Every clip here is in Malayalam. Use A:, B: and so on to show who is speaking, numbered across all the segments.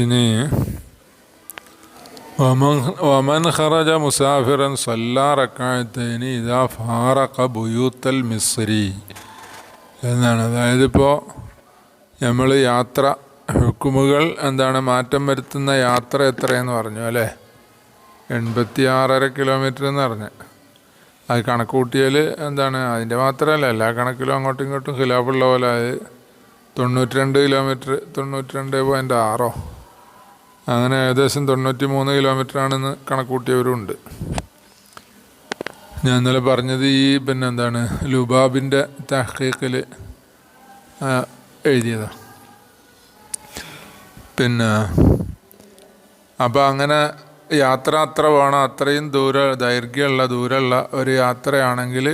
A: ഇനി വമൻ ഖറജ മുസാഫിറൻ സല്ലാറക്കായത്തേന് ഇതാ ഫാറക്ക ബുയൂത്തൽ മിസ്രി എന്നാണ്. അതായത് ഇപ്പോൾ നമ്മൾ യാത്ര ഹുക്കുമുകൾ എന്താണ് മാറ്റം വരുത്തുന്ന യാത്ര എത്രയെന്ന് പറഞ്ഞു അല്ലേ? എൺപത്തി ആറര കിലോമീറ്റർ എന്ന് പറഞ്ഞു. അത് കണക്ക് കൂട്ടിയാൽ എന്താണ്? അതിന്റെ മാത്രമല്ല എല്ലാ കണക്കിലും അങ്ങോട്ടും ഇങ്ങോട്ടും ഖിലാഫുള്ള പോലെ അത് തൊണ്ണൂറ്റി രണ്ട് കിലോമീറ്റർ തൊണ്ണൂറ്റി രണ്ട് പോയിന്റ് ആറോ അങ്ങനെ ഏകദേശം തൊണ്ണൂറ്റി മൂന്ന് കിലോമീറ്റർ ആണെന്ന് കണക്കൂട്ടിയവരുണ്ട്. ഞാൻ ഇന്നലെ പറഞ്ഞത് ഈ പിന്നെ എന്താണ് ലുബാബിന്റെ തഹീക്കിൽ എഴുതിയതാണ് പിന്നെ അപ്പോൾ അങ്ങനെ യാത്ര അത്ര വേണം അത്രയും ദൂര ദൈർഘ്യമുള്ള ദൂരമുള്ള ഒരു യാത്രയാണെങ്കിൽ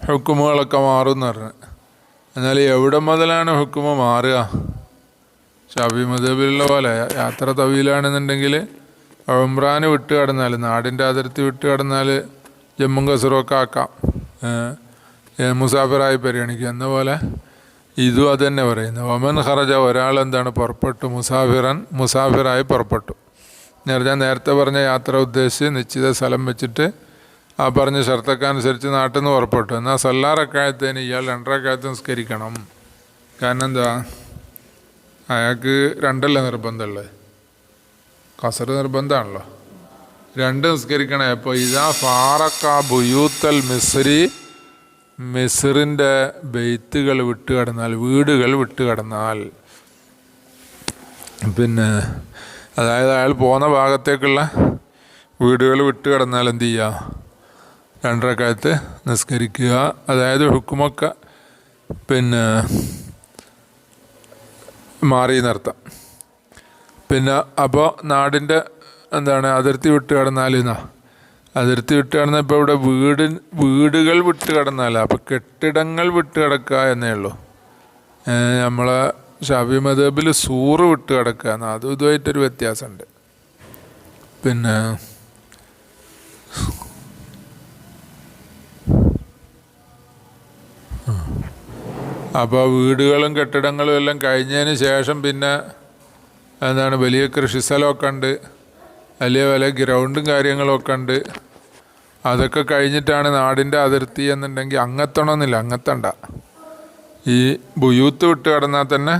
A: ഹുക്കുമുകളൊക്കെ മാറും എന്ന് പറഞ്ഞു. എന്നാൽ എവിടെ മുതലാണ് ഹുക്കുമ മാറുക? ഷാബി മദബിലുള്ള പോലെ യാത്ര തവീലാണെന്നുണ്ടെങ്കിൽ ഉംറാന് വിട്ട് കടന്നാൽ നാടിന്റെ അതിർത്തി വിട്ട് കടന്നാൽ ജമ്മു കസറുമൊക്കെ ആക്കാം. മുസാഫിറായി പരിഗണിക്കുക. എന്ന പോലെ ഇതും അത് തന്നെ പറയുന്നത് ഒമൻ ഹറജ ഒരാൾ എന്താണ് പുറപ്പെട്ടു? മുസാഫിറൻ മുസാഫിറായി പുറപ്പെട്ടു. നേരത്തെ നേരത്തെ പറഞ്ഞ യാത്ര ഉദ്ദേശിച്ച് നിശ്ചിത സ്ഥലം വെച്ചിട്ട് ആ പറഞ്ഞ ഷർത്തക്കനുസരിച്ച് നാട്ടിൽ നിന്ന് പുറപ്പെട്ടു. എന്നാൽ സല്ലാറക്കായത്തേന് ഇയാൾ രണ്ടരക്കായത്ത് നിസ്കരിക്കണം. കാരണം എന്താ? അയാൾക്ക് രണ്ടല്ല നിർബന്ധമുള്ളത് കസറ് നിർബന്ധമാണല്ലോ. രണ്ട് നിസ്കരിക്കണേ. അപ്പോൾ ഇതാ ഫാറക്ക ബുയൂത്തൽ മിസ്രി. മിസ്റിന്റെ ബെയ്ത്തുകൾ വിട്ട് കടന്നാൽ വീടുകൾ വിട്ട് കടന്നാൽ പിന്നെ അതായത് അയാൾ പോകുന്ന ഭാഗത്തേക്കുള്ള വീടുകൾ വിട്ട് കടന്നാൽ എന്ത് ചെയ്യുക രണ്ടരക്കാലത്ത് നിസ്കരിക്കുക. അതായത് ഹുക്കുമൊക്കെ പിന്നെ മാറി നിർത്താം പിന്നെ അപ്പോൾ നാടിന്റെ എന്താണ് അതിർത്തി വിട്ട് കടന്നാലെന്നാ അതിർത്തി വിട്ട് കടന്നാൽ ഇപ്പോൾ ഇവിടെ വീട് വീടുകൾ വിട്ട് കടന്നാല അപ്പോൾ കെട്ടിടങ്ങൾ വിട്ട് കിടക്കുക എന്നേ ഉള്ളൂ. നമ്മളെ ഷാഫി മദബിൽ സൂറ് വിട്ട് കിടക്കുക എന്നാൽ അതും ഇതുമായിട്ടൊരു വ്യത്യാസമുണ്ട്. പിന്നെ അപ്പോൾ വീടുകളും കെട്ടിടങ്ങളും എല്ലാം കഴിഞ്ഞതിന് ശേഷം പിന്നെ എന്താണ് വലിയ കൃഷി കൃഷിസ്ഥലമൊക്കെ ഉണ്ട്. വലിയ വലിയ ഗ്രൗണ്ടും കാര്യങ്ങളൊക്കെ ഉണ്ട്. അതൊക്കെ കഴിഞ്ഞിട്ടാണ് നാടിന്റെ അതിർത്തി എന്നുണ്ടെങ്കിൽ അങ്ങത്തണമെന്നില്ല അങ്ങത്തണ്ട. ഈ ബുയൂത്ത് വിട്ട് കടന്നാൽ തന്നെ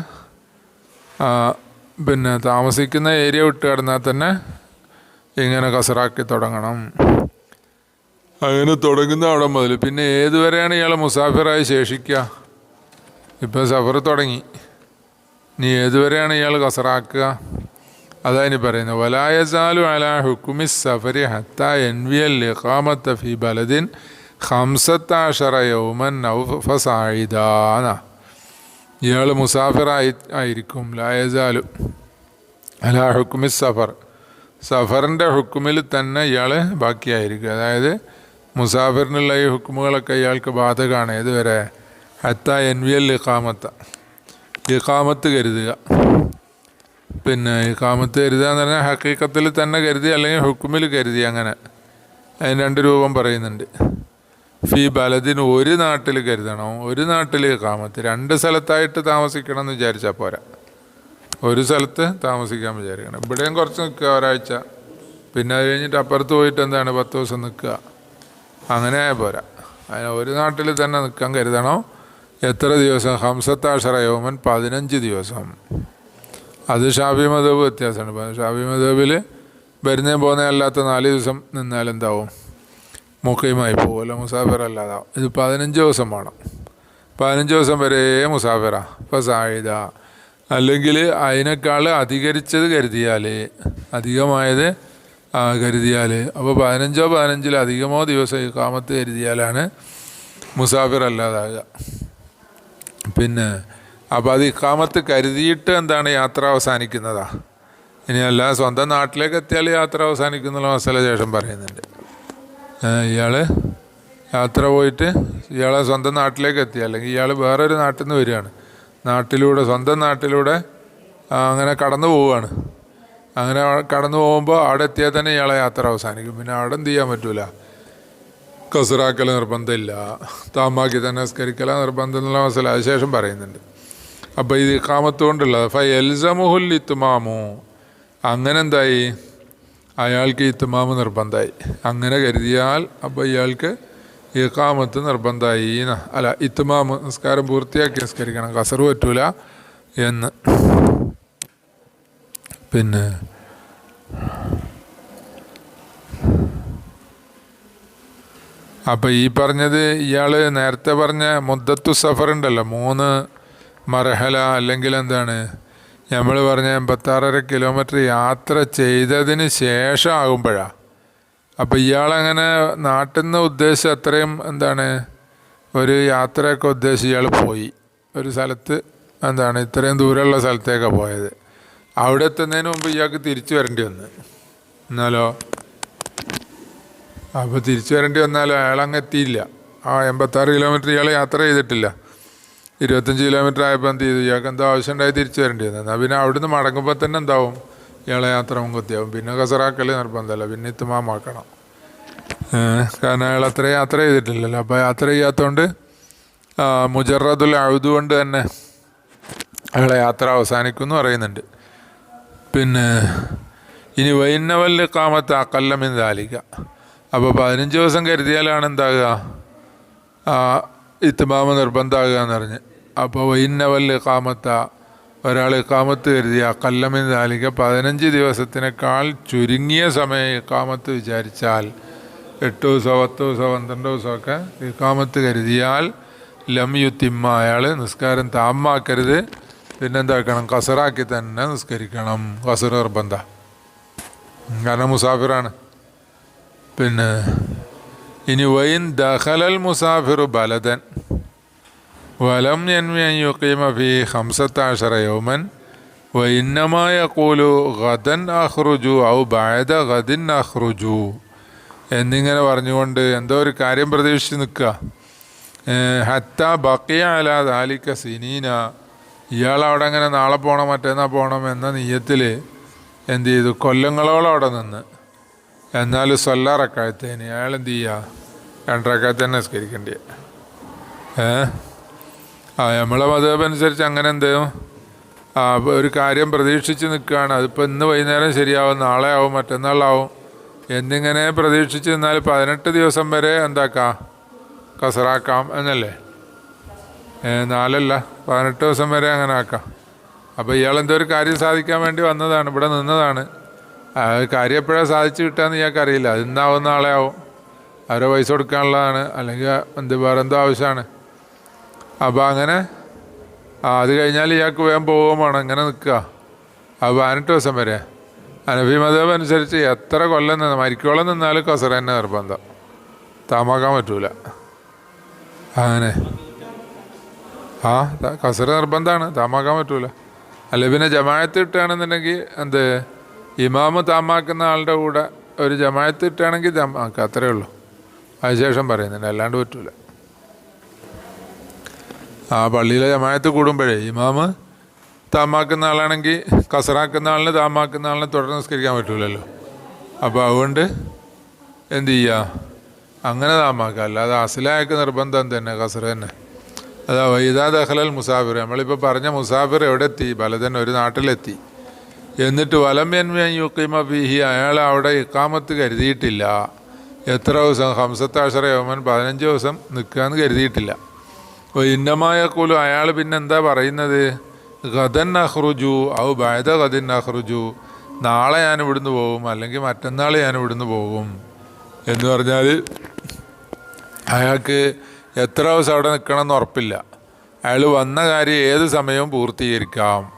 A: പിന്നെ താമസിക്കുന്ന ഏരിയ വിട്ട് കടന്നാൽ തന്നെ ഇങ്ങനെ കസറാക്കി തുടങ്ങണം. അങ്ങനെ തുടങ്ങുന്ന അവിടെ മുതൽ. പിന്നെ ഏതുവരെയാണ് ഇയാൾ മുസാഫിറായി ശേഷിക്കുക? ഇപ്പം സഫർ തുടങ്ങി. നീ ഏതുവരെയാണ് ഇയാൾ കസറാക്കുക? അതായിനി പറയുന്നത്. വലായസാലു അല ഹുക്കുമി സഫരി ഹത്ത എൻവിയൽ ലിഖാമത്ത ഫി ബലദിൻ ഹംസത്താഷറ യൗമൻ നൗഫസായിദാന ഇയാൾ മുസാഫിറായി ആയിരിക്കും. ലായസാലു അല ഹുക്കുമി സഫർ സഫറിന്റെ ഹുക്കുമിൽ തന്നെ ഇയാൾ ബാക്കിയായിരിക്കും. അതായത് മുസാഫിറിനുള്ള ഈ ഹുക്കുമുകളൊക്കെ ഇയാൾക്ക് ബാധകമാണ്. ഏതുവരെ? ഹത്ത എൻവിയൽ ഇക്കാമത്ത ഇക്കാമത്ത് കരുതുക. പിന്നെ ഇക്കാമത്ത് കരുതുക എന്ന് പറഞ്ഞാൽ ഹക്കീക്കത്തിൽ തന്നെ കരുതി അല്ലെങ്കിൽ ഹുക്കുമിൽ കരുതി അങ്ങനെ. അതിന് രണ്ട് രൂപം പറയുന്നുണ്ട്. ഫി ബലദിന് ഒരു നാട്ടിൽ കരുതണം. ഒരു നാട്ടിൽ ഇക്കാമത്ത് രണ്ട് സ്ഥലത്തായിട്ട് താമസിക്കണം എന്ന് വിചാരിച്ചാൽ പോരാ. ഒരു സ്ഥലത്ത് താമസിക്കാൻ വിചാരിക്കണം. ഇവിടെയും കുറച്ച് നിൽക്കുക ഒരാഴ്ച. പിന്നെ അത് കഴിഞ്ഞിട്ട് അപ്പുറത്ത് പോയിട്ട് എന്താണ് പത്ത് ദിവസം നിൽക്കുക. അങ്ങനെ പോരാ. ഒരു നാട്ടിൽ തന്നെ നിൽക്കാൻ കരുതണം. എത്ര ദിവസം? ഹംസത്താഷറ യോമൻ പതിനഞ്ച് ദിവസം. അത് ഷാഫി മതബ് വ്യത്യാസമാണ്. ഷാഫി മതബിൽ വരുന്ന പോകുന്ന അല്ലാത്ത നാല് ദിവസം നിന്നാൽ എന്താവും? മുഖയുമായി പോകുമല്ലോ മുസാഫിർ അല്ലാതാവും ഇത് പതിനഞ്ച് ദിവസം വേണം. പതിനഞ്ച് ദിവസം വരെ മുസാഫിറ. ഇപ്പം സായുധ അല്ലെങ്കിൽ അതിനേക്കാൾ അധികരിച്ചത് കരുതിയാൽ അധികമായത് കരുതിയാൽ അപ്പോൾ പതിനഞ്ചോ പതിനഞ്ചിലധികമോ ദിവസം കാമത്ത് കരുതിയാലാണ് മുസാഫിർ അല്ലാതാകുക പിന്നെ അപ്പോൾ അത് ഇക്കാമത്ത് കരുതിയിട്ട് എന്താണ് യാത്ര അവസാനിക്കുന്നതാ? ഇനിയല്ല സ്വന്തം നാട്ടിലേക്ക് എത്തിയാൽ യാത്ര അവസാനിക്കുന്നുള്ള മസല ശേഷം പറയുന്നുണ്ട്. ഇയാൾ യാത്ര പോയിട്ട് ഇയാളെ സ്വന്തം നാട്ടിലേക്ക് എത്തി. അല്ലെങ്കിൽ ഇയാൾ വേറൊരു നാട്ടിൽ നിന്ന് വരികയാണ്. നാട്ടിലൂടെ സ്വന്തം നാട്ടിലൂടെ അങ്ങനെ കടന്നു പോവുകയാണ്. അങ്ങനെ കടന്നു പോകുമ്പോൾ അവിടെ എത്തിയാൽ തന്നെ ഇയാളെ യാത്ര അവസാനിക്കും. പിന്നെ അവിടെ എന്ത് ചെയ്യാൻ പറ്റൂല? കസറാക്കൽ നിർബന്ധമില്ല. താമാക്കി തന്നെ സ്കരിക്കല നിർബന്ധം എന്നുള്ള മനസ്സിലായ. ശേഷം പറയുന്നുണ്ട്. അപ്പോൾ ഇത് കാമത്ത് കൊണ്ടുള്ളത് ഫ എൽസമുഹുൽ ഇത്തുമാമു അങ്ങനെ എന്തായി? അയാൾക്ക് ഇത്തുമാമ് നിർബന്ധമായി. അങ്ങനെ കരുതിയാൽ അപ്പോൾ ഇയാൾക്ക് ഇക്കാമത്ത് നിർബന്ധമായി. അല്ല ഇത്തുമാമ് നിസ്കാരം പൂർത്തിയാക്കി നിസ്കരിക്കണം. കസറ് പറ്റൂല എന്ന്. പിന്നെ അപ്പം ഈ പറഞ്ഞത് ഇയാൾ നേരത്തെ പറഞ്ഞ മുദ്ദത്തു സഫർ ഉണ്ടല്ലോ മൂന്ന് മർഹല അല്ലെങ്കിൽ എന്താണ്? നമ്മൾ പറഞ്ഞ എൺപത്താറര കിലോമീറ്റർ യാത്ര ചെയ്തതിന് ശേഷം ആകുമ്പോഴാണ് അപ്പോൾ ഇയാളങ്ങനെ നാട്ടിൽ നിന്ന് ഉദ്ദേശിച്ച് അത്രയും എന്താണ്? ഒരു യാത്രയൊക്കെ ഉദ്ദേശിച്ച് ഇയാൾ പോയി. ഒരു സ്ഥലത്ത് എന്താണ്? ഇത്രയും ദൂരമുള്ള സ്ഥലത്തേക്കാണ് പോയത്. അവിടെ എത്തുന്നതിന് മുമ്പ് ഇയാൾക്ക് തിരിച്ചു വരേണ്ടി വന്ന്. എന്നാലോ? അപ്പോൾ തിരിച്ചു വരേണ്ടി വന്നാൽ അയാൾ അങ്ങ് എത്തിയില്ല ആ എൺപത്താറ് കിലോമീറ്റർ ഇയാൾ യാത്ര ചെയ്തിട്ടില്ല. ഇരുപത്തഞ്ച് കിലോമീറ്റർ ആയപ്പോൾ എന്ത് ചെയ്തു? ഇയാൾക്ക് എന്തോ ആവശ്യം ഉണ്ടായി തിരിച്ചു വരേണ്ടി വന്നു. എന്നാൽ പിന്നെ അവിടുന്ന് മടങ്ങുമ്പോൾ തന്നെ എന്താവും? ഇയാളെ യാത്ര മുൻകുത്തിയാവും പിന്നെ കസറാക്കൽ നിർബന്ധമല്ല. പിന്നെ ഇത്തുമാമാക്കണം കാരണം അയാൾ അത്ര യാത്ര ചെയ്തിട്ടില്ലല്ലോ. അപ്പോൾ യാത്ര ചെയ്യാത്തതുകൊണ്ട് മുജറദുൽ അഴുതുകൊണ്ട് തന്നെ അയാളെ യാത്ര അവസാനിക്കും എന്ന് പറയുന്നുണ്ട്. പിന്നെ ഇനി വൈന്നവല്ല് കാമത്ത് അക്കല്ലമിൻ ദാലിക. അപ്പോൾ പതിനഞ്ച് ദിവസം കരുതിയാലാണ് എന്താകുക? ഇത്തിമാമ നിർബന്ധമാകുക എന്ന് പറഞ്ഞ് അപ്പോൾ വൈന്നവൽ കാമത്ത ഒരാൾ കാമത്ത് കരുതിയ കല്ലമിന് ദാലിക പതിനഞ്ച് ദിവസത്തിനേക്കാൾ ചുരുങ്ങിയ സമയം ഇക്കാമത്ത് വിചാരിച്ചാൽ എട്ട് ദിവസമോ പത്ത് ദിവസമോ പന്ത്രണ്ട് ദിവസമൊക്കെ ഇക്കാമത്ത് കരുതിയാൽ ലം യുത്തിമ്മ അയാൾ നിസ്കാരം താമാക്കരുത് പിന്നെന്താക്കണം? കസറാക്കി തന്നെ നിസ്കരിക്കണം. കസർ നിർബന്ധ. കാരണം മുസാഫിറാണ്. പിന്നെ ഇനി വൈൻ ദഹലൽ മുസാഫിറു ബലദൻ. വലം ഫി ഹംസത്താഷറ യൗമൻ. വൈന്നമായ യഖൂലു ഗദൻ അഹ്റുജു ഔ ബഅദ ഖദിൻ അഹ്റുജു എന്നിങ്ങനെ പറഞ്ഞുകൊണ്ട് എന്തോ ഒരു കാര്യം പ്രതീക്ഷിച്ച് നിൽക്കുക. ഹത്ത ബക്കിയ അല ദാലിക്ക സിനീന. ഇയാൾ അവിടെ അങ്ങനെ നാളെ പോകണം മറ്റന്നാ പോകണം എന്ന നീയത്തിൽ എന്ത് ചെയ്തു? കൊല്ലങ്ങളോളം അവിടെ നിന്ന്. എന്നാൽ സൊല്ലാറക്കായത്തേന് അയാൾ എന്ത് ചെയ്യുക രണ്ടരക്കായത്ത് തന്നെ നിസ്കരിക്കേണ്ടി. ഏ? ആ നമ്മളെ മതം അനുസരിച്ച് അങ്ങനെ എന്ത്? ആ ഒരു കാര്യം പ്രതീക്ഷിച്ച് നിൽക്കുകയാണ്. അതിപ്പോൾ ഇന്ന് വൈകുന്നേരം ശരിയാവും നാളെ ആവും മറ്റന്നാളാവും. എന്നിങ്ങനെ പ്രതീക്ഷിച്ച് നിന്നാൽ പതിനെട്ട് ദിവസം വരെ എന്താക്കാം? കസറാക്കാം എന്നല്ലേ? നാലല്ല പതിനെട്ട് ദിവസം വരെ അങ്ങനെ ആക്കാം. അപ്പോൾ ഇയാൾ എന്തോ ഒരു കാര്യം സാധിക്കാൻ വേണ്ടി വന്നതാണ് ഇവിടെ നിന്നതാണ്. ആ കാര്യം എപ്പോഴാണ് സാധിച്ചു കിട്ടാന്ന് ഞങ്ങൾക്ക് അറിയില്ല അത് ഇന്നാവും നാളെ ആവും അവരെ പൈസ കൊടുക്കാനുള്ളതാണ്. അല്ലെങ്കിൽ എന്ത് വേറെ എന്തോ ആവശ്യമാണ്. അപ്പോൾ അങ്ങനെ അത് കഴിഞ്ഞാൽ ഇയാൾക്ക് വേഗം പോകുമാണ് ഇങ്ങനെ നിൽക്കുക. അത് പതിനെട്ട് ദിവസം വരെ. അനഫി മതം അനുസരിച്ച് എത്ര കൊല്ലം നിന്ന് മരിക്കോളം നിന്നാലും കസറ തന്നെ നിർബന്ധം. താമാക്കാൻ പറ്റൂല. അങ്ങനെ. ആ കസറ നിർബന്ധമാണ്. താമാക്കാൻ പറ്റൂല. അല്ലെ പിന്നെ ജമായത്ത് കിട്ടുകയാണെന്നുണ്ടെങ്കിൽ എന്ത്? ഇമാമ് താമാക്കുന്ന ആളുടെ കൂടെ ഒരു ജമായത്ത് ഇട്ടാണെങ്കിൽ താമാക്കുക അത്രേ ഉള്ളൂ. അതിനുശേഷം പറയുന്നുണ്ട്. അല്ലാണ്ട് പറ്റൂല. ആ പള്ളിയിലെ ജമായത്ത് കൂടുമ്പോഴേ ഇമാമ് താമാക്കുന്ന ആളാണെങ്കിൽ കസറാക്കുന്ന ആളിന് താമാക്കുന്ന ആളിനെ തുടർന്ന് നിസ്കരിക്കാൻ പറ്റൂലല്ലോ. അപ്പോൾ അതുകൊണ്ട് എന്തു ചെയ്യുക അങ്ങനെ താമാക്കുക അല്ലാതെ അസിലായക്ക് നിർബന്ധം തന്നെ കസർ തന്നെ. അതാ വൈദാ ദഹലൽ മുസാഫിർ. നമ്മളിപ്പോൾ പറഞ്ഞ മുസാഫിർ എവിടെ എത്തി പലതന്നെ ഒരു നാട്ടിലെത്തി. എന്നിട്ട് വലം യുക്കിമ ബിഹി അയാൾ അവിടെ ഇക്കാമത്ത് കരുതിയിട്ടില്ല. എത്ര ദിവസം? ഹംസത്താഷറ യോമൻ പതിനഞ്ച് ദിവസം നിൽക്കാന്ന് കരുതിയിട്ടില്ല. ഇന്നമായ കൂലും അയാൾ പിന്നെ എന്താ പറയുന്നത്? ഗദൻ അഹ്റുജു ഔ ബൈദ ഗദിൻ അഹ്റുജു നാളെ ഞാൻ ഇവിടുന്ന് പോകും അല്ലെങ്കിൽ മറ്റന്നാൾ ഞാൻ ഇവിടുന്ന് പോകും. എന്ന് പറഞ്ഞാൽ അയാൾക്ക് എത്ര ദിവസം അവിടെ നിൽക്കണമെന്ന് ഉറപ്പില്ല. അയാൾ വന്ന കാര്യം ഏത് സമയവും പൂർത്തീകരിക്കാം.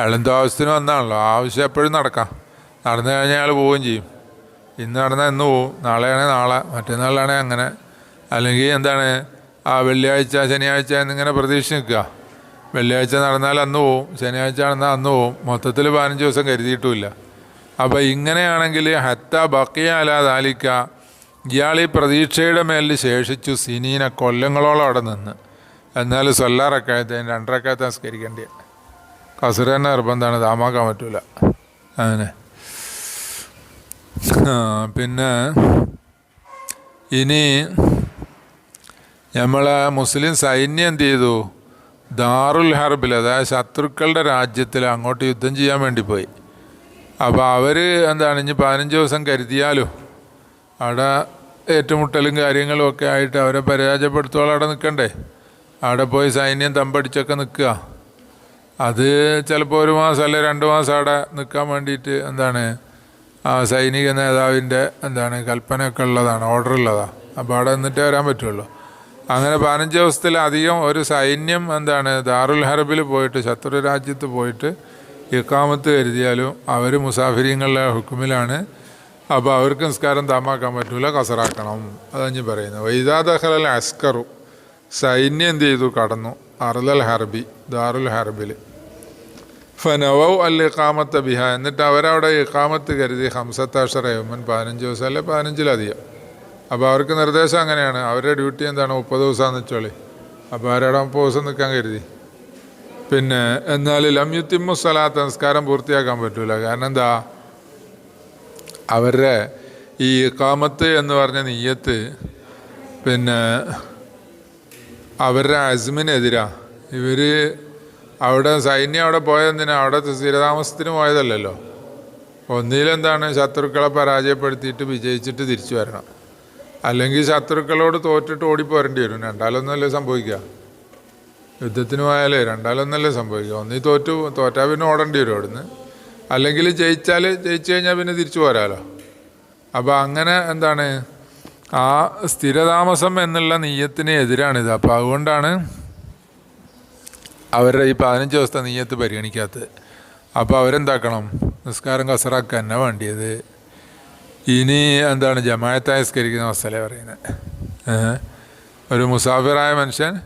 A: അയാൾ എന്തോ ആവശ്യത്തിന് വന്നാണല്ലോ. ആവശ്യം എപ്പോഴും നടക്കാം. നടന്നു കഴിഞ്ഞാൽ അയാൾ പോവുകയും ചെയ്യും. ഇന്ന് നടന്നാൽ ഇന്ന് പോവും. നാളെയാണെങ്കിൽ നാളെ. മറ്റന്നാളാണെങ്കിൽ അങ്ങനെ. അല്ലെങ്കിൽ എന്താണ്? ആ വെള്ളിയാഴ്ച ശനിയാഴ്ച എന്നിങ്ങനെ പ്രതീക്ഷ നിൽക്കുക വെള്ളിയാഴ്ച നടന്നാൽ അന്ന് പോവും. ശനിയാഴ്ച നടന്നാൽ അന്ന് പോവും. മൊത്തത്തിൽ പതിനഞ്ച് ദിവസം കരുതിയിട്ടുമില്ല. അപ്പോൾ ഇങ്ങനെയാണെങ്കിൽ ഹത്ത ബക്കിയ അല ദാലിക്ക. ഇയാൾ ഈ പ്രതീക്ഷയുടെ മേലിൽ ശേഷിച്ചു സിനീന കൊല്ലങ്ങളോളം അവിടെ നിന്ന്. എന്നാൽ സൊല്ലാറക്കായത്തേന് രണ്ടരക്കായത്തെ സംസ്കരിക്കേണ്ടി കസറ് തന്നെ നിർബന്ധമാണ് താമാക്കാൻ പറ്റൂല. അങ്ങനെ. പിന്നെ ഇനി നമ്മളെ മുസ്ലിം സൈന്യം എന്ത് ചെയ്തു? ദാറുൽ ഹർബിൽ അതായത് ശത്രുക്കളുടെ രാജ്യത്തിൽ അങ്ങോട്ട് യുദ്ധം ചെയ്യാൻ വേണ്ടി പോയി. അപ്പോൾ അവർ എന്താണ് ഇനി പതിനഞ്ച് ദിവസം കരുതിയാലോ അവിടെ ഏറ്റുമുട്ടലും കാര്യങ്ങളും ഒക്കെ ആയിട്ട് അവരെ പരാജയപ്പെടുത്തോളം അവിടെ നിൽക്കണ്ടേ? അവിടെ പോയി സൈന്യം തമ്പടിച്ചൊക്കെ നിൽക്കുക. അത് ചിലപ്പോൾ ഒരു മാസം അല്ലെ രണ്ട് മാസം അവിടെ നിൽക്കാൻ വേണ്ടിയിട്ട് എന്താണ് ആ സൈനിക നേതാവിന്റെ എന്താണ് കൽപ്പനയൊക്കെ ഉള്ളതാണ് ഓർഡർ ഉള്ളതാണ് അപ്പോൾ അവിടെ നിന്നിട്ടേ വരാൻ പറ്റുള്ളൂ. അങ്ങനെ പതിനഞ്ച് ദിവസത്തിലധികം ഒരു സൈന്യം എന്താണ് ദാറുൽ ഹർബിൽ പോയിട്ട് ശത്രു രാജ്യത്ത് പോയിട്ട് ഇക്കാമത്ത് കരുതിയാലും അവർ മുസാഫിരിങ്ങളുടെ ഹുക്കുമിലാണ്. അപ്പോൾ അവർക്ക് നിസ്കാരം താമാക്കാൻ പറ്റൂല കസറാക്കണം. അതഞ്ഞ് പറയുന്നത്. വൈദാദഹലൽ അസ്കറു. സൈന്യം എന്ത് ചെയ്തു? കടന്നു. അർലൽ ഹർബി ദാറുൽ ഹർബിൽ. ഫനവൗ അൽ ഇഖാമത്ത് ബിഹ. എന്നിട്ട് അവരവിടെ ഇഖാമത്ത് കരുതി ഹംസത്താഷറ യൗമൻ പതിനഞ്ച് ദിവസം അല്ലെ പതിനഞ്ചിലധികം. അപ്പോൾ അവർക്ക് നിർദ്ദേശം അങ്ങനെയാണ്. അവരുടെ ഡ്യൂട്ടി എന്താണ്? മുപ്പത് ദിവസമാണെന്ന് വെച്ചോളി അപ്പോൾ അവരവിടെ മുപ്പത് ദിവസം നിൽക്കാൻ കരുതി. പിന്നെ എന്നാൽ ലം യുത്തിമു സ്വലാത്ത് സംസ്കാരം പൂർത്തിയാക്കാൻ പറ്റൂല. കാരണം എന്താ? അവരുടെ ഈ ഇഖാമത്ത് എന്ന് പറഞ്ഞ നീയത്ത് പിന്നെ അവരുടെ അസ്മിനെതിരാ. ഇവർ അവിടെ സൈന്യം അവിടെ പോയതെന്തിനാ അവിടെ സ്ഥിരതാമസത്തിന് പോയതല്ലല്ലോ. ഒന്നിലെന്താണ് ശത്രുക്കളെ പരാജയപ്പെടുത്തിയിട്ട് വിജയിച്ചിട്ട് തിരിച്ചു വരണം. അല്ലെങ്കിൽ ശത്രുക്കളോട് തോറ്റിട്ട് ഓടിപ്പോരേണ്ടി വരും. രണ്ടാലൊന്നല്ലേ സംഭവിക്കുക യുദ്ധത്തിന് പോയാലേ രണ്ടാലൊന്നല്ലേ സംഭവിക്കുക ഒന്നീ തോറ്റു തോറ്റാൽ പിന്നെ ഓടേണ്ടി വരും അവിടുന്ന്. അല്ലെങ്കിൽ ജയിച്ചാൽ ജയിച്ചു കഴിഞ്ഞാൽ പിന്നെ തിരിച്ചു പോരാലോ. അപ്പോൾ അങ്ങനെ എന്താണ്? ആ സ്ഥിരതാമസം എന്നുള്ള നീയത്തിന് എതിരാണിത്. അപ്പോൾ അതുകൊണ്ടാണ് അവരുടെ ഈ പതിനഞ്ച് ദിവസത്തെ നീയത്ത് പരിഗണിക്കാത്തത്. അപ്പോൾ അവരെന്താക്കണം? നിസ്കാരം കസറാക്കുക തന്നെ വേണ്ടിയത്? ഇനി എന്താണ് ജമായത്തായ സ്കരിക്കുന്ന അവസ്ഥയിലെ പറയുന്നത്? ഒരു മുസാഫിറായ മനുഷ്യൻ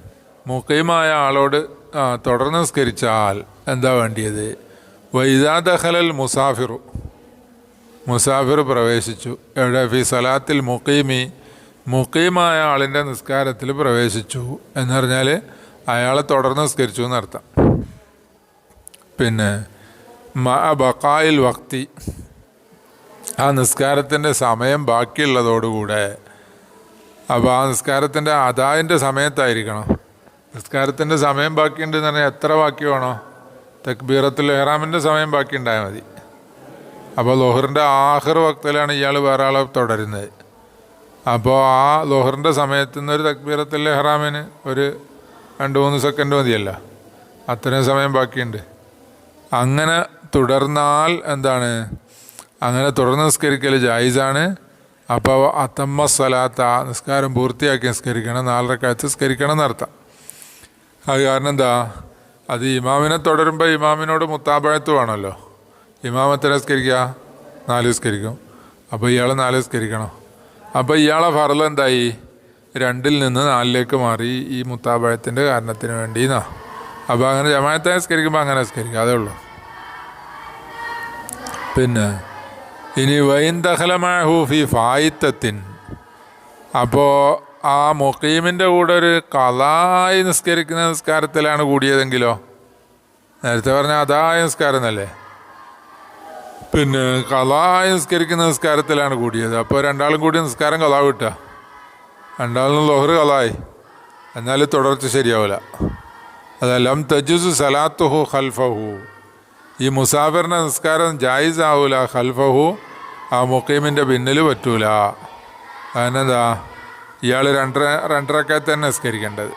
A: മുഖയുമായ ആളോട് തുടർന്ന് നിസ്കരിച്ചാൽ എന്താ വേണ്ടിയത്? വൈദാദഹലൽ മുസാഫിറു. മുസാഫിർ പ്രവേശിച്ചു. എവിടെ? ഫി സലാത്തിൽ മുഖീമി. മുഖീമായ ആളിന്റെ നിസ്കാരത്തിൽ പ്രവേശിച്ചു എന്ന് പറഞ്ഞാൽ അയാളെ തുടർന്ന് നിസ്കരിച്ചു എന്നർത്ഥം. പിന്നെ മ ബക്കായിൽ വക്തി. ആ നിസ്കാരത്തിന്റെ സമയം ബാക്കിയുള്ളതോടുകൂടെ അപ്പോൾ ആ നിസ്കാരത്തിന്റെ അതായന്റെ സമയത്തായിരിക്കണം. നിസ്കാരത്തിന്റെ സമയം ബാക്കിയുണ്ടെന്ന് പറഞ്ഞാൽ എത്ര ബാക്കി വേണോ? തക്ബീറത്തുൽ ഇഹ്റാമിന്റെ സമയം ബാക്കി ഉണ്ടായാൽ മതി. അപ്പോൾ ലോഹറിന്റെ ആഹർ വക്തലാണ് ഇയാൾ വേറെ ആളെ തുടരുന്നത്. അപ്പോൾ ആ ലോഹറിന്റെ സമയത്ത് നിന്ന് ഒരു തക്ബീറത്തുൽ ഹറാമിന് ഒരു രണ്ട് മൂന്ന് സെക്കൻഡ് മതിയല്ല. അത്രയും സമയം ബാക്കിയുണ്ട്. അങ്ങനെ തുടർന്നാൽ എന്താണ്? അങ്ങനെ തുടർന്ന് നിസ്കരിക്കൽ ജായിസാണ്. അപ്പോൾ അത്തമ്മ സ്വലാത്ത നിസ്കാരം പൂർത്തിയാക്കി നിസ്കരിക്കണം. നാലരക്കാലത്ത് നിസ്കരിക്കണം എന്നർത്ഥം. അത് കാരണം എന്താ? അത് ഇമാമിനെ തുടരുമ്പോൾ ഇമാമിനോട് മുത്താബഴത്ത് വേണമല്ലോ. ഇമാമത്തെ നിസ്കരിക്കുക നാല് നിസ്കരിക്കും. അപ്പോൾ ഇയാൾ നാല് നിസ്കരിക്കണം. അപ്പോൾ ഇയാളെ ഫറൽ എന്തായി? രണ്ടിൽ നിന്ന് നാലിലേക്ക് മാറി ഈ മുത്താബഴത്തിന്റെ കാരണത്തിന് വേണ്ടി എന്നാ അപ്പോൾ അങ്ങനെ ജമായത്തെ നിസ്കരിക്കുമ്പോൾ അങ്ങനെ നിസ്കരിക്കുക അതേ ഉള്ളൂ. പിന്നെ ഇനി വൈന്ദഹലമാഹു ഫി ഫായിത്തത്തിൻ. അപ്പോൾ ആ മുക്കീമിന്റെ കൂടെ ഒരു കലായി നിസ്കരിക്കുന്ന നിസ്കാരത്തിലാണ് കൂടിയതെങ്കിലോ? നേരത്തെ പറഞ്ഞ അതായ നിസ്കാരം എന്നല്ലേ പിന്നെ കലായ നിസ്കരിക്കുന്ന നിസ്കാരത്തിലാണ് കൂടിയത്. അപ്പോൾ രണ്ടാളും കൂടി നിസ്കാരം കലാ വിട്ടുക രണ്ടാളും ലോഹർ കലായി. എന്നാൽ തുടർച്ച ശരിയാവില്ല അതെല്ലാം തജുസ് സലാത്തുഹു ഖൽഫഹു. ഈ മുസാഫിറിന്റെ നിസ്കാരം ജായിസ് ആവൂല ഖൽഫഹു ആ മുക്കീമിന്റെ പിന്നിൽ പറ്റൂല. അതിനെന്താ? ഇയാൾ രണ്ടര രണ്ടരക്കെ തന്നെ നിസ്കരിക്കേണ്ടത്.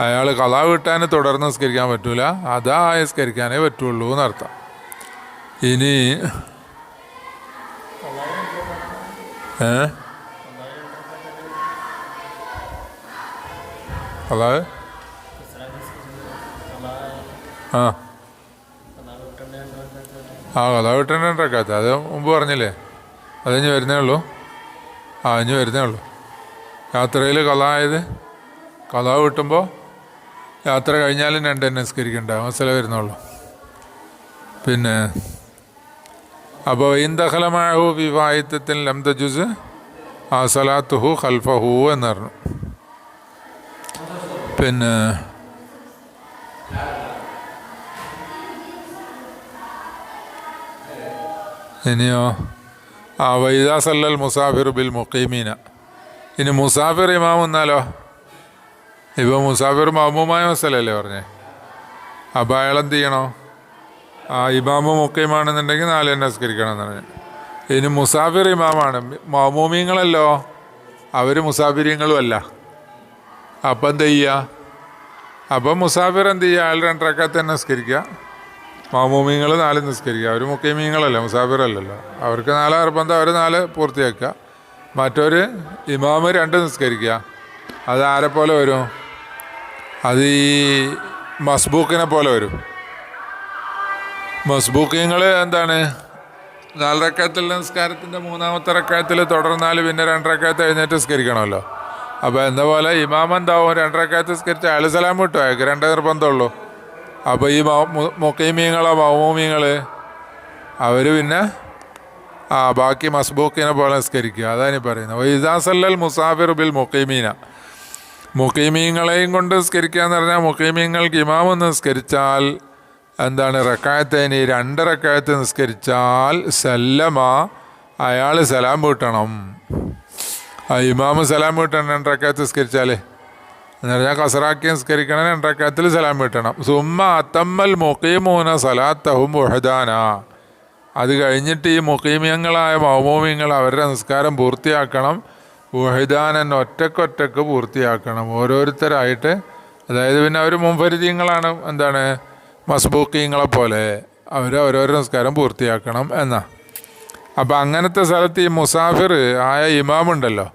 A: അയാൾ കലാ വിട്ടാൻ തുടർന്ന് നിസ്കരിക്കാൻ പറ്റൂല. അതാ നിസ്കരിക്കാനേ പറ്റുള്ളൂ എന്നർത്ഥം. ഇനി ഏ? അതായത് ആ. ആ രണ്ടരക്കാത്ത അത് മുമ്പ് പറഞ്ഞില്ലേ? അത് ഇനി വരുന്നേ ഉള്ളൂ. ആ ഇനി വരുന്നേ ഉള്ളൂ. യാത്രയിൽ കലായത് കലാ കിട്ടുമ്പോൾ യാത്ര കഴിഞ്ഞാലും രണ്ട് തന്നെ നിസ്കരിക്കണ്ട മസല വരുന്നുള്ളൂ പിന്നെ അപ്പോൾ ഇന്ദഹലമാഹു വിവാഹിത്വത്തിൽ ലംദ ജുസ് ആ സലാത്തുഹു ഖൽഫഹു എന്ന് പറഞ്ഞു. പിന്നെ ഇനിയോ ആ വൈദാ സല്ലൽ മുസാഫിർ ബിൽ മുക്കീമീന ഇനി മുസാഫിർ ഇമാം എന്നാലോ? ഇപ്പോൾ മുസാഫിർ മഹമൂമായ മസലല്ലേ പറഞ്ഞേ? അപ്പോൾ അയാളെന്ത് ചെയ്യണോ? ഇമാമ് മുക്കൈമാണെന്നുണ്ടെങ്കിൽ നാല് തന്നെ നിസ്കരിക്കണം എന്ന് പറഞ്ഞു ഇനി മുസാഫിർ ഇമാമാണ്. മൗമൂമിങ്ങളല്ലോ. അവർ മുസാഫിരിങ്ങളുമല്ല അപ്പം എന്ത് ചെയ്യുക അപ്പം മുസാഫിർ എന്ത് ചെയ്യുക അയാൾ രണ്ടരക്കാത്ത തന്നെ നിസ്കരിക്കുക. മാമൂമിങ്ങൾ നാല് നിസ്കരിക്കുക. അവർ മുക്കൈമീങ്ങളല്ല മുസാഫിറല്ലല്ലോ. അവർക്ക് നാല് നിർബന്ധം അവർ നാല് പൂർത്തിയാക്കുക. മറ്റൊരു ഇമാമ് രണ്ട് നിസ്കരിക്കുക. അത് ആരെ പോലെ വരും? അത് ഈ മസ്ബൂക്കിനെ പോലെ വരും. മസ്ബൂക്കിങ്ങൾ എന്താണ്? നാലരക്കാത്തിൽ നിസ്കാരത്തിന്റെ മൂന്നാമത്തെ റക്കായത്തിൽ തുടർന്നാൽ പിന്നെ രണ്ടരക്കായത്ത് എഴുന്നേറ്റ് നിസ്കരിക്കണമല്ലോ. അപ്പോൾ എന്ന പോലെ ഇമാം എന്താവും? രണ്ടരക്കായത്ത് നിസ്കരിച്ച് അയാൾ സലാം വിട്ടു. അയാൾക്ക് രണ്ടേ നിർബന്ധമുള്ളൂ. അപ്പോൾ ഈ മൊക്കൈമീങ്ങളോ മൗമൂമീങ്ങൾ അവർ പിന്നെ ആ ബാക്കി മസ്ബൂക്കിനെ പോലെ നിസ്കരിക്കുക. അതാണ് ഈ പറയുന്നത്. വൈദാസല്ലൽ മുസാഫിർ ബിൽ മുക്കൈമീന മുക്കൈമീങ്ങളെയും കൊണ്ട് നിസ്കരിക്കുക എന്ന് പറഞ്ഞാൽ മുക്കൈമീങ്ങൾക്ക് ഇമാമൊന്ന് നിസ്കരിച്ചാൽ എന്താണ്? റക്കായത്തേന് രണ്ട് റക്കായത്ത് നിസ്കരിച്ചാൽ സല്ലമ അയാൾ സലാം വീട്ടണം. ആ ഇമാമ് സലാം വീട്ടണം രണ്ട് നിസ്കരിച്ചാൽ എന്ന് പറഞ്ഞാൽ കസറാക്കി നിസ്കരിക്കണം രണ്ട് റക്കായത്തിൽ സലാം വീട്ടണം. സുമ്മ അത്തമ്മൽ മുഖീമൂന സലാത്തഹും ഒഹദാന അത് കഴിഞ്ഞിട്ട് ഈ മുഖീമിയങ്ങളായ മൗമൂമ്യങ്ങൾ അവരുടെ നിസ്കാരം പൂർത്തിയാക്കണം. വഹിദാനൻ ഒറ്റക്കൊറ്റക്ക് പൂർത്തിയാക്കണം. ഓരോരുത്തരായിട്ട്. അതായത് പിന്നെ അവർ മുമ്പരിതീയങ്ങളാണ് എന്താണ്? മസ്ബൂക്കിങ്ങളെ പോലെ അവർ ഓരോരോ നിസ്കാരം പൂർത്തിയാക്കണം എന്നാ. അപ്പം അങ്ങനത്തെ സ്ഥലത്ത് ഈ മുസാഫിർ ആയ ഇമാമുണ്ടല്ലോ.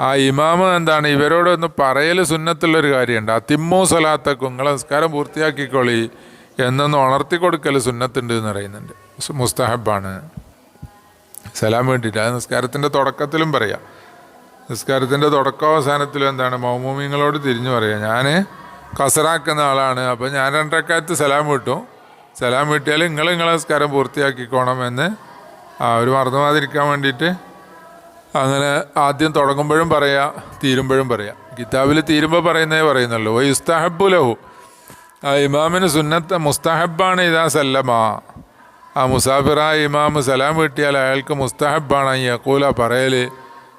A: ആ ഇമാമ് എന്താണ്? ഇവരോടൊന്ന് പറയൽ സുന്നത്തുള്ളൊരു കാര്യമുണ്ട്. ആ തിമ്മു സ്വലാത്തക്കും നിങ്ങളെ നിസ്കാരം പൂർത്തിയാക്കിക്കോളി എന്നൊന്ന് ഉണർത്തി കൊടുക്കൽ സുന്നത്തുണ്ട് എന്ന് പറയുന്നുണ്ട്. മുസ്തഹബാണ്. സലാം വേണ്ടിയിട്ട്. അത് നിസ്കാരത്തിന്റെ തുടക്കത്തിലും പറയാം. നിസ്കാരത്തിന്റെ തുടക്കാവസാനത്തിലും എന്താണ്? മൗമൂമിങ്ങളോട് തിരിഞ്ഞു പറയാം. ഞാൻ കസറാക്കുന്ന ആളാണ്. അപ്പോൾ ഞാൻ രണ്ടരക്കാലത്ത് സലാം വിട്ടു. സലാം വിട്ടിയാൽ നിങ്ങൾ നിങ്ങളെ നിസ്കാരം പൂർത്തിയാക്കിക്കോണം എന്ന് ഒരു മറന്നുമാതിരിക്കാൻ വേണ്ടിയിട്ട് അങ്ങനെ ആദ്യം തുടങ്ങുമ്പോഴും പറയാം തീരുമ്പോഴും പറയാം. കിതാബിൽ തീരുമ്പോൾ പറയുന്നേ പറയുന്നുള്ളൂ. ഓ ഇസ്താഹബു ലഹു. ആ ഇമാമിന് സുന്നത്ത മുസ്താഹബാണ് ഇതാ സല്ലമാ. ആ മുസാഫിറായ ഇമാമ് സലാം വീട്ടിയാൽ അയാൾക്ക് മുസ്താഹബാണ് ഈ അക്കൂല പറയൽ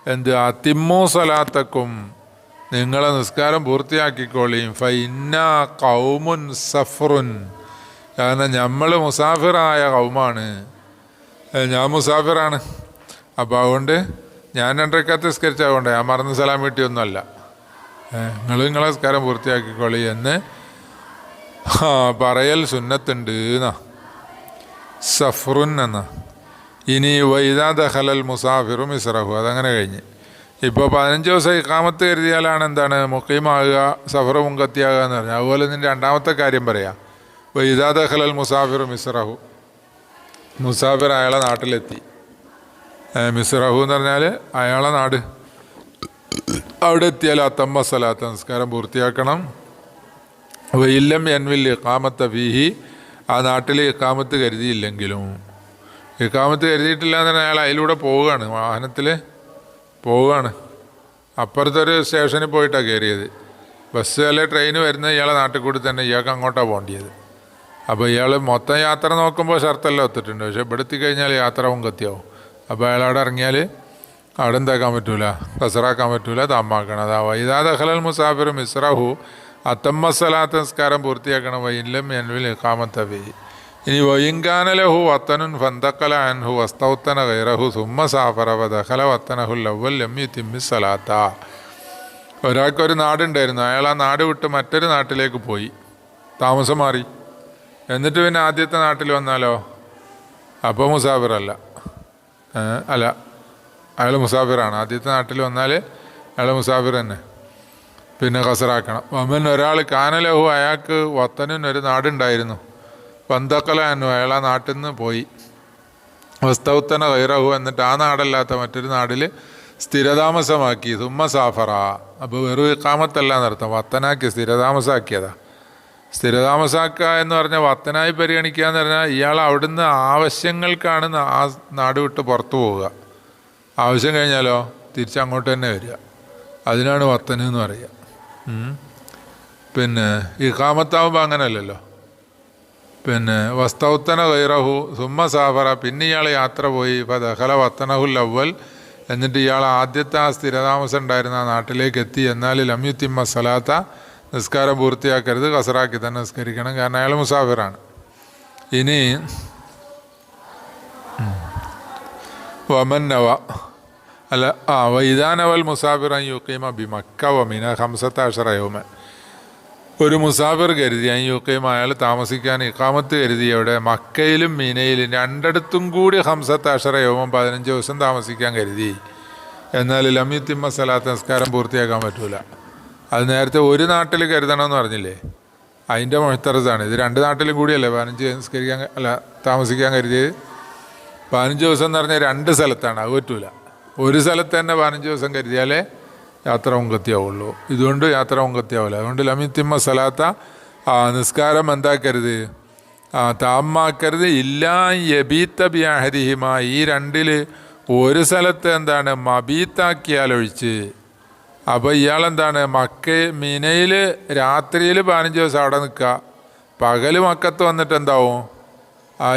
A: എന്ത്? ആ തിമ്മു സലാത്തക്കും. നിങ്ങളെ നിസ്കാരം പൂർത്തിയാക്കിക്കോളിയും ഫൈന്ന കൗമുൻ സഫറുൻ. കാരണം നമ്മൾ മുസാഫിറായ കൗമാണ് ഞാൻ മുസാഫിറാണ്. അപ്പോൾ അതുകൊണ്ട് ഞാൻ രണ്ടരക്കത്ത് നിസ്കരിച്ചതുകൊണ്ട് ഞാൻ മറന്ന് സലാം വീട്ടിയൊന്നുമല്ല നിങ്ങൾ നിങ്ങളെ നിസ്കാരം പൂർത്തിയാക്കിക്കോളി എന്ന്. പറയൽ സുന്നത്തുണ്ട് എന്നാ. സഫറുൻ എന്നാ. ഇനി വൈദാ ദഹലൽ മുസാഫിറും ഇസ്രഹു അതങ്ങനെ കഴിഞ്ഞ്. ഇപ്പോൾ പതിനഞ്ച് ദിവസം ഇക്കാമത്ത് കരുതിയാലാണ് എന്താണ് മുക്കീമാകുക സഫർ മുങ്കത്തിയാകുക എന്ന് പറഞ്ഞാൽ അതുപോലെ നിന്റെ രണ്ടാമത്തെ കാര്യം പറയാം. വൈദാ ദഹലൽ മുസാഫിർ മിസ്റഹു. മുസാഫിർ അയാളെ നാട്ടിലെത്തി. മിസ്റഹു എന്ന് പറഞ്ഞാൽ അയാളെ നാട്. അവിടെ എത്തിയാൽ അത്തമ്മ സലാത്ത് നമസ്കാരം പൂർത്തിയാക്കണം. വയില്ലം എൻവിൽ ഇക്കാമത്ത ഫീഹി. ആ നാട്ടിൽ ഇക്കാമത്ത് കരുതിയില്ലെങ്കിലും. ഇക്കാമത്ത് കരുതിയിട്ടില്ല എന്ന് പറഞ്ഞാൽ അയാൾ അതിലൂടെ പോവുകയാണ്. വാഹനത്തിൽ പോവുകയാണ്. അപ്പുറത്തൊരു സ്റ്റേഷനിൽ പോയിട്ടാണ് കയറിയത്. ബസ് അല്ലെ ട്രെയിൻ വരുന്ന ഇയാളെ നാട്ടിൽ കൂടി തന്നെ ഇയാൾക്ക് അങ്ങോട്ടാണ് പോകേണ്ടത് അപ്പോൾ ഇയാൾ മൊത്തം യാത്ര നോക്കുമ്പോൾ ഷർട്ടെല്ലാം ഒത്തിട്ടുണ്ട്. പക്ഷേ ഇവിടെ എത്തിക്കഴിഞ്ഞാൽ യാത്ര കത്തിയാവും. അപ്പോൾ അയാൾ അവിടെ ഇറങ്ങിയാൽ അവിടെ എന്താക്കാൻ പറ്റൂല? കസറാക്കാൻ പറ്റൂല? താമാക്കണം അതാ വൈദാ ദഹലൽ മുസാഫിർ മിസ്രാഹു. അത്തമ്മ സലാത്ത് നിസ്കാരം പൂർത്തിയാക്കണം വൈലം എൻവിൽ ഇഖാമത്തവി. ഇനി വൈങ്കാനലഹു വത്തനുൻ ഫന്തക്കല അൻഹു വസ്തൗത്തന ഗൈറഹു സുമ്മ സാഫറ വദഹല വത്തനഹു അവൽ ലമ്മി തിമ്മി സലാത്ത. ഒരാൾക്കൊരു നാടുണ്ടായിരുന്നു. അയാൾ ആ നാട് വിട്ട് മറ്റൊരു നാട്ടിലേക്ക് പോയി. താമസം മാറി. എന്നിട്ട് പിന്നെ ആദ്യത്തെ നാട്ടിൽ വന്നാലോ? അപ്പോൾ മുസാഫിറല്ല അല്ല. അയാൾ മുസാഫിറാണ്. ആദ്യത്തെ നാട്ടിൽ വന്നാൽ അയാൾ മുസാഫിർ തന്നെ. പിന്നെ കസറാക്കണം അമ്മൻ ഒരാൾ കാനലഹു അയാൾക്ക് വത്തനും ഒരു നാടുണ്ടായിരുന്നു. പന്തക്കലാനു അയാൾ ആ നാട്ടിൽ നിന്ന് പോയി. വസ്തവത്തന കൈറഹു എന്നിട്ട് ആ നാടല്ലാത്ത മറ്റൊരു നാടിൽ സ്ഥിരതാമസമാക്കി. സുമ്മ സാഫറ. അപ്പോൾ വെറും ഇക്കാമത്തല്ല എന്നർത്ഥം. വത്തനാക്കി സ്ഥിരതാമസാക്കിയതാ. സ്ഥിരതാമസാക്കുക എന്ന് പറഞ്ഞാൽ വത്തനായി പരിഗണിക്കുക എന്ന് പറഞ്ഞാൽ ഇയാൾ അവിടുന്ന് ആവശ്യങ്ങൾക്കാണ് ആ നാട് വിട്ട് പുറത്തു പോവുക. ആവശ്യം കഴിഞ്ഞാലോ തിരിച്ചങ്ങോട്ട് തന്നെ വരിക. അതിനാണ് വത്തന് എന്ന് പറയുക. പിന്നെ ഈ കാമത്താവുമ്പോൾ അങ്ങനെയല്ലല്ലോ പിന്നെ വസ്തൗത്തന ഗൈറഹു സുമ്മ സാഫറ. പിന്നെ ഇയാൾ യാത്ര പോയി. ദഹല വത്തനഹുൽ അവൽ എന്നിട്ട് ഇയാൾ ആദ്യത്തെ ആ സ്ഥിരതാമസം ഉണ്ടായിരുന്ന നാട്ടിലേക്ക് എത്തി. എന്നാൽ ലമ്യുത്തിമ്മ സലാത്ത നിസ്കാരം പൂർത്തിയാക്കരുത്. കസറാക്കി തന്നെ നിസ്കരിക്കണം. കാരണം അയാൾ മുസാഫിറാണ്. ഇനി വമന്നവ അല്ല ആ വൈദാനവൽ മുസാഫിറ യുക്കീമ ബി മക്ക മിന ഹംസത്താഷറ യോമൻ. ഒരു മുസാഫിർ കരുതി യു കെയും അയാൾ താമസിക്കാൻ ഇക്കാമത്ത് കരുതി അവിടെ മക്കയിലും മീനയിലും രണ്ടിടത്തും കൂടി ഹംസത്ത് യോമൻ പതിനഞ്ച് ദിവസം താമസിക്കാൻ കരുതി. എന്നാൽ ലമ്യത്തിമ്മ സലാത്ത് നിസ്കാരം പൂർത്തിയാക്കാൻ പറ്റൂല. അത് നേരത്തെ ഒരു നാട്ടിൽ കരുതണമെന്ന് പറഞ്ഞില്ലേ? അതിന്റെ മുഴത്തറസാണ് ഇത് രണ്ട് നാട്ടിലും കൂടിയല്ലേ? പതിനഞ്ച് നിസ്കരിക്കാൻ അല്ല താമസിക്കാൻ കരുതിയത്? പതിനഞ്ച് ദിവസം എന്ന് പറഞ്ഞാൽ രണ്ട് സ്ഥലത്താണ്. അത് പറ്റൂല. ഒരു സ്ഥലത്ത് തന്നെ പതിനഞ്ച് ദിവസം കരുതിയാലേ യാത്ര മുങ്കത്തിയാവുള്ളൂ ഇതുകൊണ്ട് യാത്ര മുങ്കത്തിയാവില്ല അതുകൊണ്ട് ലമിത്തിമ്മ സലാത്ത നിസ്കാരം എന്താക്കരുത്? താമാക്കരുത് ഇല്ലാ യബീത്ത ബിയാഹരിഹിമ ഈ രണ്ടിൽ ഒരു സ്ഥലത്ത് എന്താണ്? മബീത്താക്കിയാലൊഴിച്ച് അപ്പോൾ ഇയാളെന്താണ്? മക്ക മിനയിൽ രാത്രിയിൽ പതിനഞ്ച് ദിവസം അവിടെ നിൽക്കുക. പകൽ മക്കത്ത് വന്നിട്ട് എന്താവും?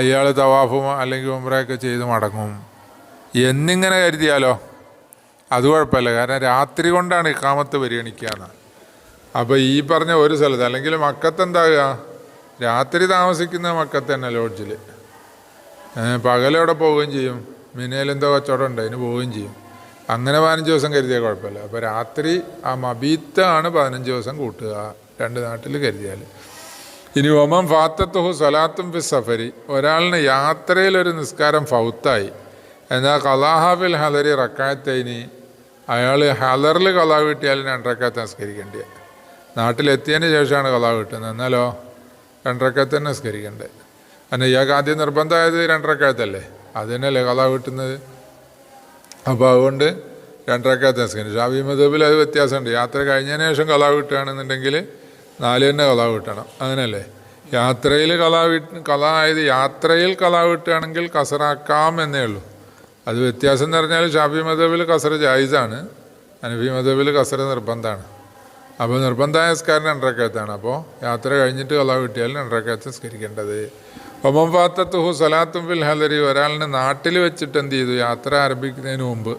A: ഇയാൾ തവാഫും അല്ലെങ്കിൽ ഉമ്രയൊക്കെ ചെയ്ത് മടങ്ങും. എന്നിങ്ങനെ കരുതിയാലോ? അത് കുഴപ്പമില്ല. കാരണം രാത്രി കൊണ്ടാണ് ഇക്കാമത്ത് പരിഗണിക്കുക എന്ന് അപ്പോൾ ഈ പറഞ്ഞ ഒരു സ്ഥലത്ത് അല്ലെങ്കിൽ മക്കത്ത് എന്താകുക? രാത്രി താമസിക്കുന്ന മക്കത്ത് തന്നെ ലോഡ്ജിൽ പകലവിടെ പോവുകയും ചെയ്യും. മിനേലെന്തോ എന്തോ കച്ചവടം ഉണ്ട് അതിന് പോവുകയും ചെയ്യും. അങ്ങനെ പതിനഞ്ച് ദിവസം കരുതിയാൽ കുഴപ്പമില്ല. അപ്പോൾ രാത്രി ആ മബീത്താണ് പതിനഞ്ച് ദിവസം കൂട്ടുക രണ്ട് നാട്ടിൽ കരുതിയാൽ. ഇനി ഒമം ഫാത്തത്തുഹു സലാത്തും ഫി സഫരി. ഒരാളിന് യാത്രയിലൊരു നിസ്കാരം ഫൗത്തായി. എന്നാൽ കലാഹാഫിൽ ഹദരി റക്കായത്തൈനി അയാൾ ഹലറിൽ കലാ വീട്ടിയാൽ രണ്ടരക്കാത്ത നിസ്കരിക്കേണ്ടത് നാട്ടിലെത്തിയതിന് ശേഷമാണ് കലാ കിട്ടുന്നത്. എന്നാലോ? രണ്ടരക്കാത്ത നിസ്കരിക്കേണ്ടത് അന്നെ ഇയാൾക്ക് ആദ്യം നിർബന്ധമായത് രണ്ടരക്കാലത്തല്ലേ അത് തന്നെയല്ലേ കലാ കിട്ടുന്നത്. അപ്പോൾ അതുകൊണ്ട് രണ്ടരക്കാത്ത നിസ്കരിക്കും ഷാബി മതബിൽ അത് വ്യത്യാസമുണ്ട്. യാത്ര കഴിഞ്ഞതിന് ശേഷം കലാ കിട്ടുകയാണെന്നുണ്ടെങ്കിൽ നാല് തന്നെ കലാ കിട്ടണം. അങ്ങനെയല്ലേ? യാത്രയിൽ കലാ വീട്ട് കലാ ആയത് യാത്രയിൽ കലാ കിട്ടുകയാണെങ്കിൽ കസറാക്കാം എന്നേ ഉള്ളൂ. അത് വ്യത്യാസം എന്ന് പറഞ്ഞാൽ ഷാഫി മതബിൽ കസറ് ജായിസാണ്. അനഫി മതബിൽ കസറ് നിർബന്ധമാണ് അപ്പോൾ നിർബന്ധമായ നിസ്കാരം രണ്ടരക്കകത്താണ്. അപ്പോൾ യാത്ര കഴിഞ്ഞിട്ട് കലാ കിട്ടിയാൽ രണ്ടരക്കകത്ത് നിസ്കരിക്കേണ്ടത്. ഒമം ഫാത്തത്തുഹു സലാത്തും ഫിൽ ഹലരി ഒരാളിനെ നാട്ടിൽ വെച്ചിട്ട് എന്ത് ചെയ്തു? യാത്ര ആരംഭിക്കുന്നതിന് മുമ്പ്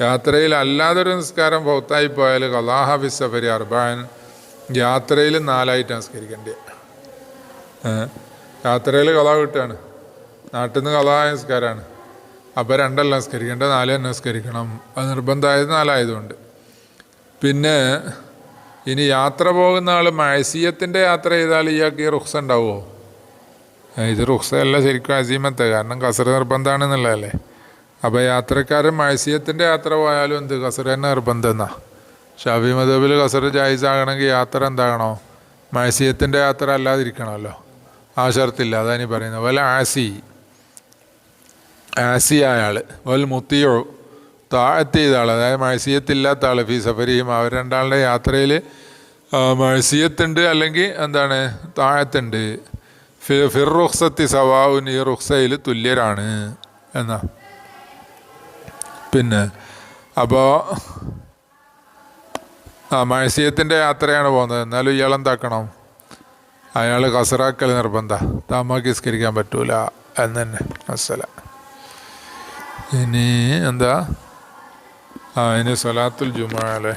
A: യാത്രയിൽ അല്ലാതൊരു നിസ്കാരം ഫൗത്തായി പോയാൽ കലാഹ ഫി സഫരി അർബാൻ. യാത്രയിൽ നാലായിട്ട് നിസ്കരിക്കേണ്ടത്. യാത്രയിൽ കലാ കിട്ടുകയാണ്. നാട്ടിൽ നിന്ന് കലാ നിസ്കാരമാണ്. അപ്പോൾ രണ്ടല്ല നമസ്കരിക്കേണ്ട നാല് തന്നെ നിസ്കരിക്കണം അത് നിർബന്ധമായത് നാലായതുകൊണ്ട്. പിന്നെ ഇനി യാത്ര പോകുന്ന ആൾ മഴസീയത്തിന്റെ യാത്ര ചെയ്താൽ ഇയാൾക്ക് ഈ റുക്സ ഉണ്ടാവുമോ? ഇത് റുക്സയല്ല ശരിക്കും അസീമത്ത് കാരണം കസർ നിർബന്ധമാണെന്നുള്ളതല്ലേ. അപ്പോൾ യാത്രക്കാരൻ മഴസീയത്തിന്റെ യാത്ര പോയാലും എന്ത്? കസർ തന്നെ നിർബന്ധം എന്നാ ഷാഫി മദബിൽ കസർ ജായിസാകണമെങ്കിൽ യാത്ര എന്താകണോ? മഴസീയത്തിന്റെ യാത്ര അല്ലാതിരിക്കണമല്ലോ. ആ ഷർത്തില്ല അതാണ് ഈ പറയുന്നത്. വല്ല ആസി. ആസി ആൾ വൽ മുത്തിയോ താഴത്ത് ചെയ്ത ആൾ അതായത് മഴസീയത്തില്ലാത്ത ആൾ ഫി സഫരിയും അവർ രണ്ടാളുടെ യാത്രയിൽ മഴസീയത്തുണ്ട് അല്ലെങ്കിൽ എന്താണ് താഴത്തുണ്ട്. ഫി ഫിറുഖ്സത്തി സവാവുൻ ഈ റുഖ്സയിൽ തുല്യരാണ് എന്നാ. പിന്നെ അപ്പോൾ ആ മഴസീയത്തിന്റെ യാത്രയാണ് പോകുന്നത്. എന്നാലും ഇയാൾ എന്താക്കണം? അയാൾ കസറാക്കൽ നിർബന്ധ. താമാക്കിസ്കരിക്കാൻ പറ്റൂല. എന്ന് തന്നെ അസല ഇനി എന്താ? ആ ഇനി സലാത്തുൽ ജുമാ അല്ലേ?